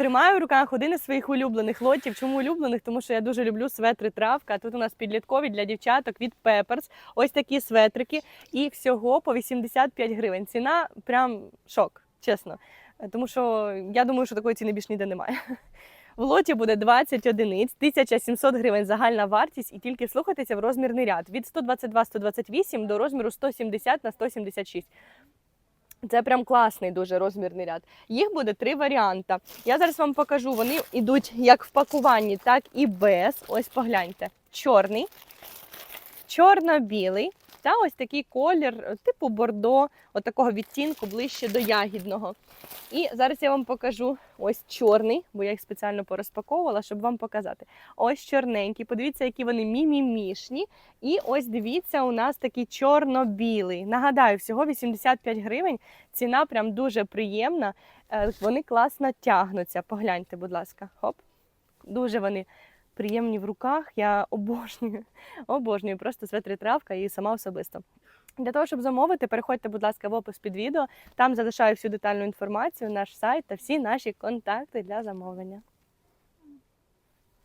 Тримаю в руках один із своїх улюблених лотів. Чому улюблених? Тому що я дуже люблю светри травка. Тут у нас підліткові для дівчаток від Peppers. Ось такі светрики. І всього по 85 гривень. Ціна прям шок, чесно. Тому що я думаю, що такої ціни більш ніде немає. В лоті буде 20 одиниць, 1700 гривень загальна вартість, і тільки слухайтеся в розмірний ряд від 122-128 до розміру 170 на 176. Це прям класний дуже розмірний ряд. Їх буде три варіанти. Я зараз вам покажу. Вони йдуть як в пакуванні, так і без. Ось погляньте: чорний, чорно-білий та ось такий колір, е, типу бордо, от відтінку ближче до ягідного. І зараз я вам покажу ось чорний, бо я їх спеціально порозпаковувала, щоб вам показати. Ось чорненький. Подивіться, які вони мімімішні. І ось дивіться, у нас такий чорно-білий. Нагадаю, всього 85 гривень. Ціна прям дуже приємна. Е, Вони класно тягнуться. Погляньте, будь ласка. Хоп. Дуже вони приємні в руках. Я обожнюю, обожнюю просто светри травка і сама особисто. Для того, щоб замовити, переходьте, будь ласка, в опис під відео. Там залишаю всю детальну інформацію, наш сайт та всі наші контакти для замовлення.